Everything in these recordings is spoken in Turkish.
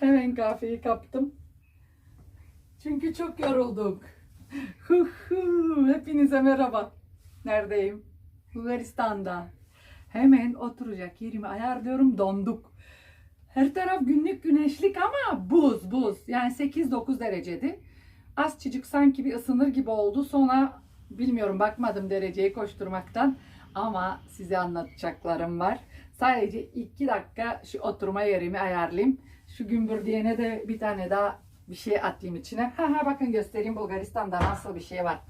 Hemen kahveyi kaptım. Çünkü çok yorulduk. Hepinize merhaba. Neredeyim? Bulgaristan'da. Hemen oturacak yerimi ayarlıyorum. Donduk. Her taraf günlük güneşlik ama buz buz. Yani 8-9 derecedi. Azıcık sanki bir ısınır gibi oldu. Sonra bilmiyorum bakmadım dereceyi koşturmaktan. Ama size anlatacaklarım var. Sadece 2 dakika şu oturma yerimi ayarlayayım. Şu gümbür diyene de bir tane daha bir şey atayım içine. Ha ha bakın göstereyim Bulgaristan'da nasıl bir şey var.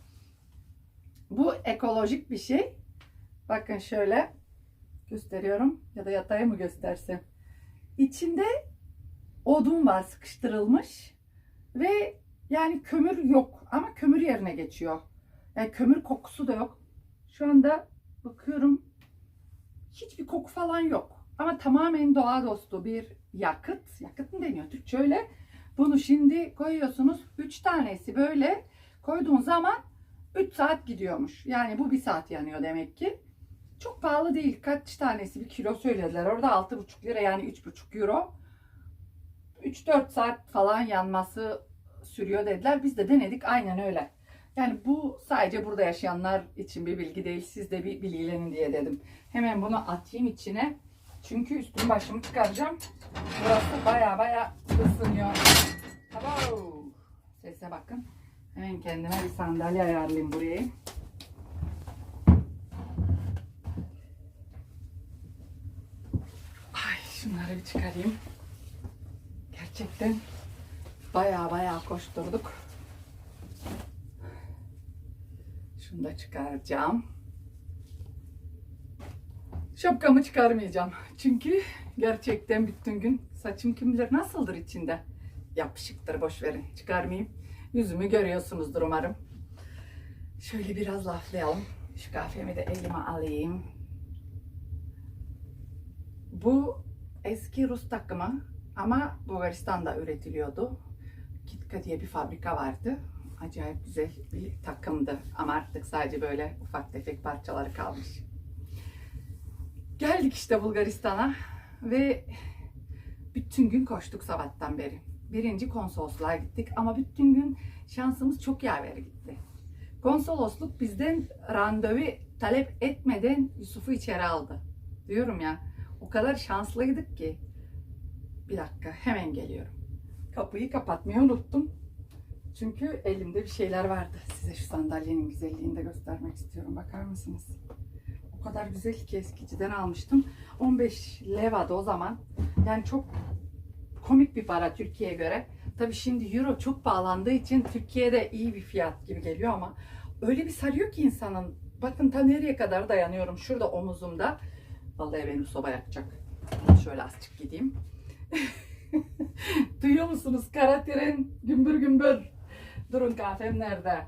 Bu ekolojik bir şey. Bakın şöyle gösteriyorum ya da yatayı mı göstersem. İçinde odun var sıkıştırılmış ve yani kömür yok ama kömür yerine geçiyor. Yani kömür kokusu da yok. Şu anda bakıyorum hiçbir koku falan yok. Ama tamamen doğa dostu bir yakıt. Yakıt mı deniyor Türkçe öyle. Bunu şimdi koyuyorsunuz. 3 tanesi böyle koyduğun zaman 3 saat gidiyormuş. Yani bu 1 saat yanıyor demek ki. Çok pahalı değil. Kaç tanesi bir kilo söylediler. Orada 6,5 lira yani 3,5 euro. 3-4 saat falan yanması sürüyor dediler. Biz de denedik aynen öyle. Yani bu sadece burada yaşayanlar için bir bilgi değil. Siz de bir bilgilenin diye dedim. Hemen bunu atayım içine. Çünkü üstüm başımı çıkaracağım. Burası baya baya ısınıyor. Abo! Sese bakın. Hemen kendime bir sandalye ayarlayayım buraya. Ay şunları bir çıkarayım. Gerçekten baya baya koşturduk. Şunu da çıkaracağım. Şapkamı çıkarmayacağım. Çünkü gerçekten bütün gün saçım kim bilir nasıldır içinde. Yapışıktır boş verin. Çıkarmayayım. Yüzümü görüyorsunuzdur umarım. Şöyle biraz laflayalım. Şu kahvemi de elime alayım. Bu eski Rus takımı ama Bulgaristan'da üretiliyordu. Kitka diye bir fabrika vardı. Acayip güzel bir takımdı ama artık sadece böyle ufak tefek parçaları kalmış. Geldik işte Bulgaristan'a ve bütün gün koştuk sabahtan beri. Birinci konsolosluğa gittik ama bütün gün şansımız çok yaver gitti. Konsolosluk bizden randevu talep etmeden Yusuf'u içeri aldı. Diyorum ya o kadar şanslıydık ki. Bir dakika hemen geliyorum. Kapıyı kapatmayı unuttum. Çünkü elimde bir şeyler vardı. Size şu sandalyenin güzelliğini de göstermek istiyorum. Bakar mısınız? O kadar güzel ki eskiciden almıştım. 15 levada o zaman. Yani çok komik bir para Türkiye'ye göre. Tabii şimdi euro çok pahalandığı için Türkiye'de iyi bir fiyat gibi geliyor ama öyle bir sarıyor ki insanın. Bakın ta nereye kadar dayanıyorum. Şurada omuzumda. Vallahi benim soba yakacak. Şöyle azıcık gideyim. Duyuyor musunuz? Kara tren gümbür gümbür. Durun kahvem nerede?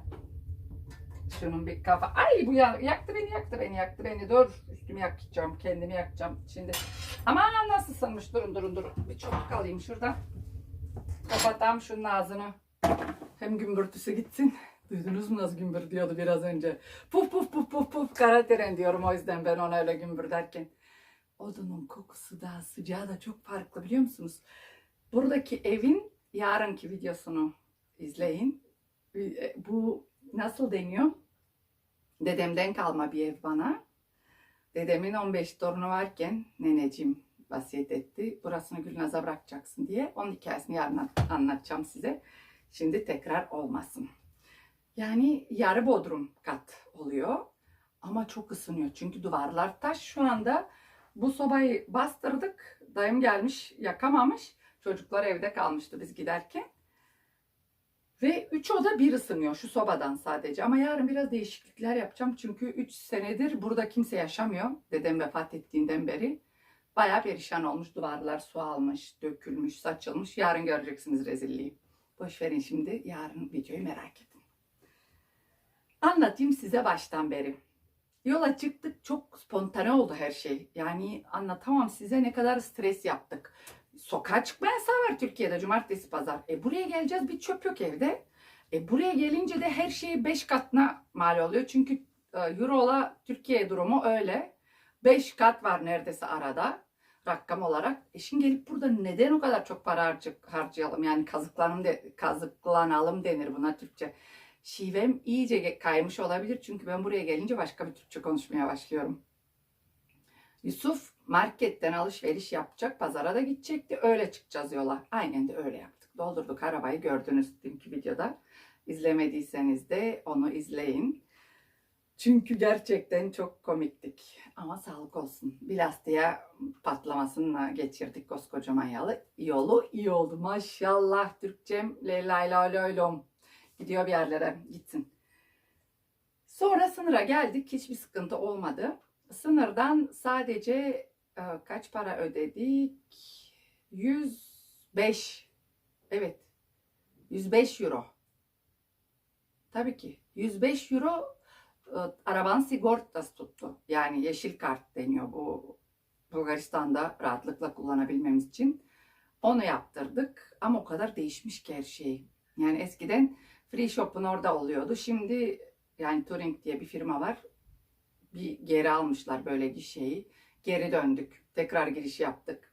Şunun bir kafa. Ay bu ya, yaktı beni yaktı beni yaktı beni. Dur üstümü yakacağım kendimi yakacağım şimdi. Aman nasıl ısınmış durun durun durun. Bir çabuk alayım şuradan. Kapatam şunun ağzını. Hem gümbürtüsü gitsin. Duydunuz mu nasıl gümbür diyordu biraz önce. Puf puf puf puf puf kara tren diyorum o yüzden ben ona öyle gümbür derken. Odunun kokusu da sıcağı da çok farklı biliyor musunuz? Buradaki evin yarınki videosunu izleyin. E, Bu nasıl deniyor? Dedemden kalma bir ev bana. Dedemin 15 torunu varken neneciğim vasiyet etti. Burasını Gülnaz'a bırakacaksın diye. Onun hikayesini yarın anlatacağım size. Şimdi tekrar olmasın. Yani yarı bodrum kat oluyor. Ama çok ısınıyor. Çünkü duvarlar taş. Şu anda bu sobayı bastırdık. Dayım gelmiş yakamamış. Çocuklar evde kalmıştı biz giderken. 3 oda bir ısınıyor şu sobadan sadece. Ama yarın biraz değişiklikler yapacağım. Çünkü 3 senedir burada kimse yaşamıyor. Dedem vefat ettiğinden beri. Bayağı perişan olmuş. Duvarlar su almış, dökülmüş, saçılmış. Yarın göreceksiniz rezilliği. Boş verin şimdi. Yarın videoyu merak edin. Anlatayım size baştan beri. Yola çıktık. Çok spontane oldu her şey. Yani anlatamam size ne kadar stres yaptık. Sokağa çıkma yasağı var Türkiye'de cumartesi pazar. E buraya geleceğiz bir çöp yok evde. E buraya gelince de her şey 5 katına mal oluyor. Çünkü e, Euro'la Türkiye durumu öyle. 5 kat var neredeyse arada. rakam olarak. E şimdi gelip burada neden o kadar çok para harcayalım? Yani kazıklanalım, de, kazıklanalım denir buna Türkçe. Şivem iyice kaymış olabilir çünkü ben buraya gelince başka bir Türkçe konuşmaya başlıyorum. Yusuf marketten alışveriş yapacak, pazara da gidecekti. Öyle çıkacağız yola. Aynen de öyle yaptık. Doldurduk arabayı gördünüz dünkü videoda. İzlemediyseniz de onu izleyin. Çünkü gerçekten çok komiktik. Ama sağlık olsun. Bir lastiğe patlamasını geçirdik koskocaman yolu. Yolu iyi oldu. Maşallah Türkçem leylay loylom. Gidiyor bir yerlere gitsin. Sonra sınıra geldik. Hiçbir sıkıntı olmadı. Sınırdan sadece e, kaç para ödedik? 105. Evet. 105 euro. Tabii ki. 105 euro e, arabanın sigortası tuttu. Yani yeşil kart deniyor bu Bulgaristan'da rahatlıkla kullanabilmemiz için. Onu yaptırdık ama o kadar değişmiş ki her şey. Yani eskiden Free Shop'un orada oluyordu. Şimdi yani Touring diye bir firma var. Bir geri almışlar böyle gişeyi. Geri döndük. Tekrar giriş yaptık.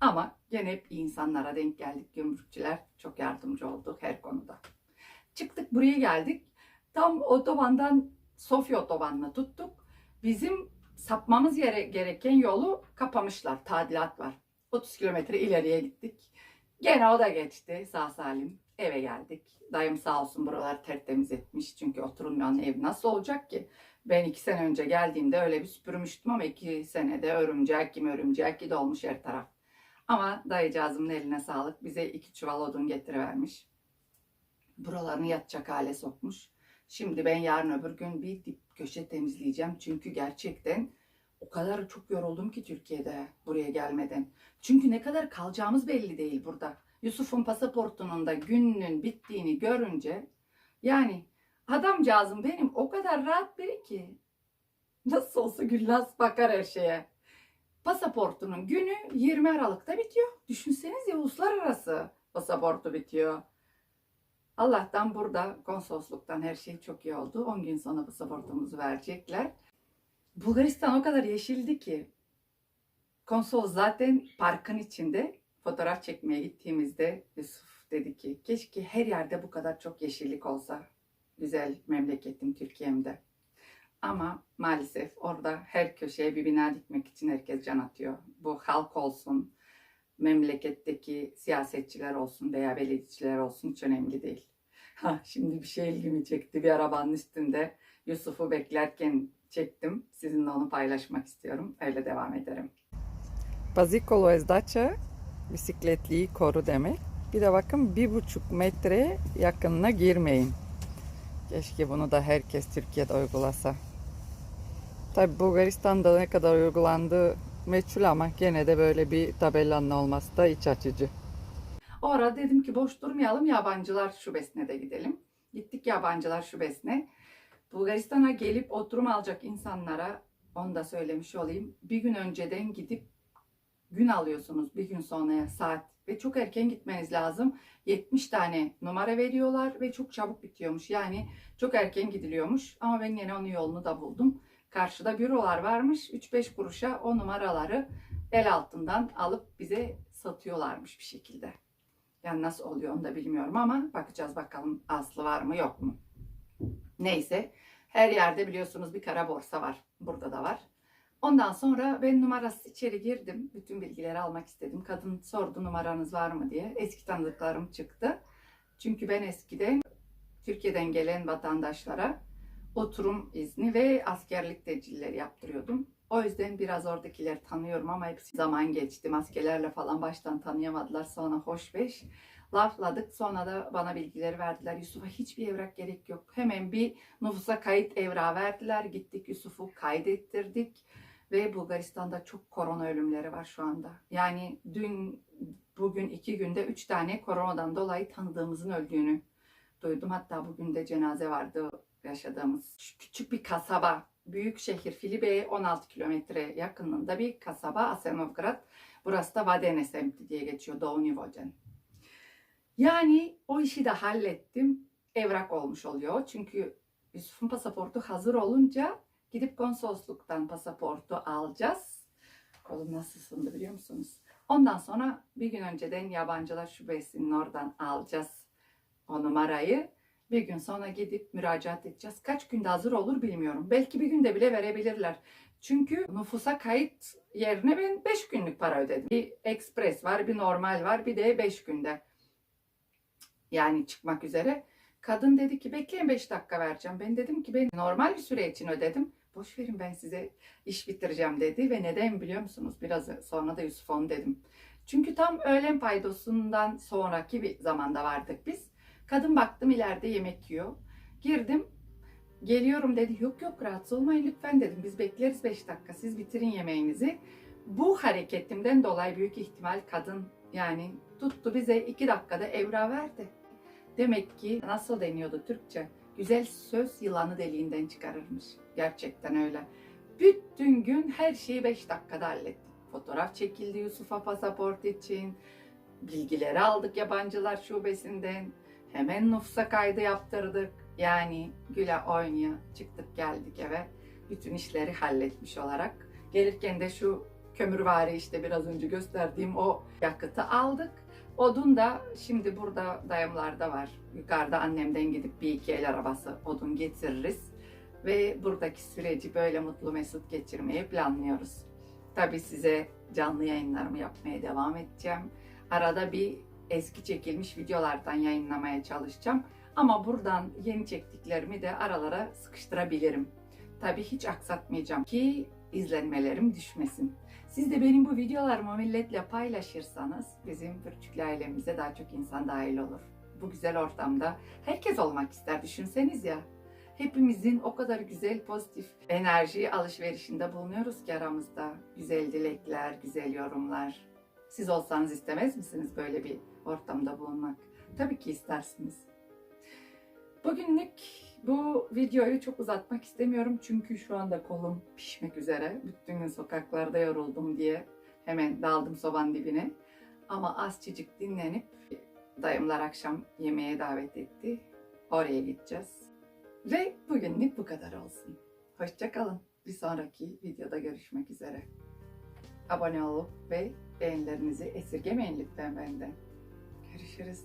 Ama gene hep insanlara denk geldik. Gümrükçüler çok yardımcı oldu her konuda. Çıktık buraya geldik. Tam otobandan Sofya otobanını tuttuk. Bizim sapmamız yere gereken yolu kapamışlar. Tadilat var. 30 kilometre ileriye gittik. Gene o da geçti sağ salim. Eve geldik. Dayım sağ olsun buraları tertemiz etmiş. Çünkü oturulmayan ev nasıl olacak ki? Ben iki sene önce geldiğimde öyle bir süpürmüştüm ama iki senede örümcek gibi örümcek gibi olmuş her taraf. Ama dayıcağızımın eline sağlık. Bize iki çuval odun getirivermiş. Buralarını yatacak hale sokmuş. Şimdi ben yarın öbür gün bir dip köşe temizleyeceğim. Çünkü gerçekten o kadar çok yoruldum ki Türkiye'de buraya gelmeden. Çünkü ne kadar kalacağımız belli değil burada. Yusuf'un pasaportunun da gününün bittiğini görünce yani adamcağızım benim o kadar rahat biri ki nasıl olsa Güllaz bakar her şeye. Pasaportunun günü 20 Aralık'ta bitiyor. Düşünsenize uluslararası pasaportu bitiyor. Allah'tan burada konsolosluktan her şey çok iyi oldu. 10 gün sonra pasaportumuzu verecekler. Bulgaristan o kadar yeşildi ki konsol zaten parkın içinde fotoğraf çekmeye gittiğimizde Yusuf dedi ki keşke her yerde bu kadar çok yeşillik olsa. Güzel memleketim Türkiye'mde. Ama maalesef orada her köşeye bir bina dikmek için herkes can atıyor. Bu halk olsun, memleketteki siyasetçiler olsun veya belediyeciler olsun hiç önemli değil. Ha, şimdi bir şey ilgimi çekti. Bir arabanın üstünde Yusuf'u beklerken çektim. Sizinle onu paylaşmak istiyorum. Öyle devam ederim. Bazikolo ezdaça bisikletliyi koru demek. Bir de bakın bir buçuk metre yakınına girmeyin. Keşke bunu da herkes Türkiye'de uygulasa. Tabi Bulgaristan'da ne kadar uygulandığı meçhul ama gene de böyle bir tabelanın olması da iç açıcı. O ara dedim ki boş durmayalım yabancılar şubesine de gidelim. Gittik yabancılar şubesine. Bulgaristan'a gelip oturum alacak insanlara onu da söylemiş olayım. Bir gün önceden gidip gün alıyorsunuz bir gün sonraya saat ve çok erken gitmeniz lazım. 70 tane numara veriyorlar ve çok çabuk bitiyormuş. Yani çok erken gidiliyormuş ama ben yine onun yolunu da buldum. Karşıda bürolar varmış. 3-5 kuruşa o numaraları el altından alıp bize satıyorlarmış bir şekilde. Yani nasıl oluyor onu da bilmiyorum ama bakacağız bakalım aslı var mı yok mu. Neyse her yerde biliyorsunuz bir kara borsa var. Burada da var. Ondan sonra ben numarası içeri girdim. Bütün bilgileri almak istedim. Kadın sordu numaranız var mı diye. Eski tanıdıklarım çıktı. Çünkü ben eskiden Türkiye'den gelen vatandaşlara oturum izni ve askerlik tecilleri yaptırıyordum. O yüzden biraz oradakileri tanıyorum ama hepsi zaman geçti. Maskelerle falan baştan tanıyamadılar. Sonra hoş beş lafladık. Sonra da bana bilgileri verdiler. Yusuf'a hiçbir evrak gerek yok. Hemen bir nüfusa kayıt evrağı verdiler. Gittik Yusuf'u kaydettirdik. Ve Bulgaristan'da çok korona ölümleri var şu anda. Yani dün, bugün iki günde üç tane koronadan dolayı tanıdığımızın öldüğünü duydum. Hatta bugün de cenaze vardı yaşadığımız küçük bir kasaba. Büyük şehir Filibe'ye 16 kilometre yakınında bir kasaba Asenovgrad. Burası da Vadene semti diye geçiyor Doğu Nivojen. Yani o işi de hallettim. Evrak olmuş oluyor. Çünkü Yusuf'un pasaportu hazır olunca gidip konsolosluktan pasaportu alacağız. Kolum nasıl ısındı biliyor musunuz? Ondan sonra bir gün önceden yabancılar şubesinin oradan alacağız o numarayı. Bir gün sonra gidip müracaat edeceğiz. Kaç günde hazır olur bilmiyorum. Belki bir günde bile verebilirler. Çünkü nüfusa kayıt yerine ben 5 günlük para ödedim. Bir ekspres var, bir normal var, bir de 5 günde. Yani çıkmak üzere. Kadın dedi ki bekleyin 5 dakika vereceğim. Ben dedim ki ben normal bir süre için ödedim. Boş verin ben size iş bitireceğim dedi ve neden biliyor musunuz? Biraz sonra da Yusuf onu dedim. Çünkü tam öğlen paydosundan sonraki bir zamanda vardık biz. Kadın baktım ileride yemek yiyor. Girdim. Geliyorum dedi. Yok yok rahatsız olmayın lütfen dedim. Biz bekleriz 5 dakika. Siz bitirin yemeğinizi. Bu hareketimden dolayı büyük ihtimal kadın yani tuttu bize 2 dakikada evra verdi. Demek ki nasıl deniyordu Türkçe? Güzel söz yılanı deliğinden çıkarırmış. Gerçekten öyle. Bütün gün her şeyi 5 dakikada hallettik. Fotoğraf çekildi Yusuf'a pasaport için. Bilgileri aldık yabancılar şubesinden. Hemen nüfusa kaydı yaptırdık. Yani güle oynaya çıktık geldik eve. Bütün işleri halletmiş olarak. Gelirken de şu kömürvari işte biraz önce gösterdiğim o yakıtı aldık. Odun da şimdi burada dayımlarda var. Yukarıda annemden gidip bir iki el arabası odun getiririz. Ve buradaki süreci böyle mutlu mesut geçirmeyi planlıyoruz. Tabii size canlı yayınlarımı yapmaya devam edeceğim. Arada bir eski çekilmiş videolardan yayınlamaya çalışacağım. Ama buradan yeni çektiklerimi de aralara sıkıştırabilirim. Tabii hiç aksatmayacağım ki izlenmelerim düşmesin. Siz de benim bu videolarımı milletle paylaşırsanız bizim Türkçülü ailemize daha çok insan dahil olur. Bu güzel ortamda herkes olmak ister düşünseniz ya. Hepimizin o kadar güzel pozitif enerji alışverişinde bulunuyoruz ki aramızda. Güzel dilekler, güzel yorumlar. Siz olsanız istemez misiniz böyle bir ortamda bulunmak? Tabii ki istersiniz. Bugünlük bu videoyu çok uzatmak istemiyorum çünkü şu anda kolum pişmek üzere. Bütün gün sokaklarda yoruldum diye hemen daldım sobanın dibine. Ama azıcık dinlenip dayımlar akşam yemeğe davet etti. Oraya gideceğiz. Ve bugünlük bu kadar olsun. Hoşçakalın. Bir sonraki videoda görüşmek üzere. Abone olup ve beğenilerinizi esirgemeyin lütfen benden. Görüşürüz.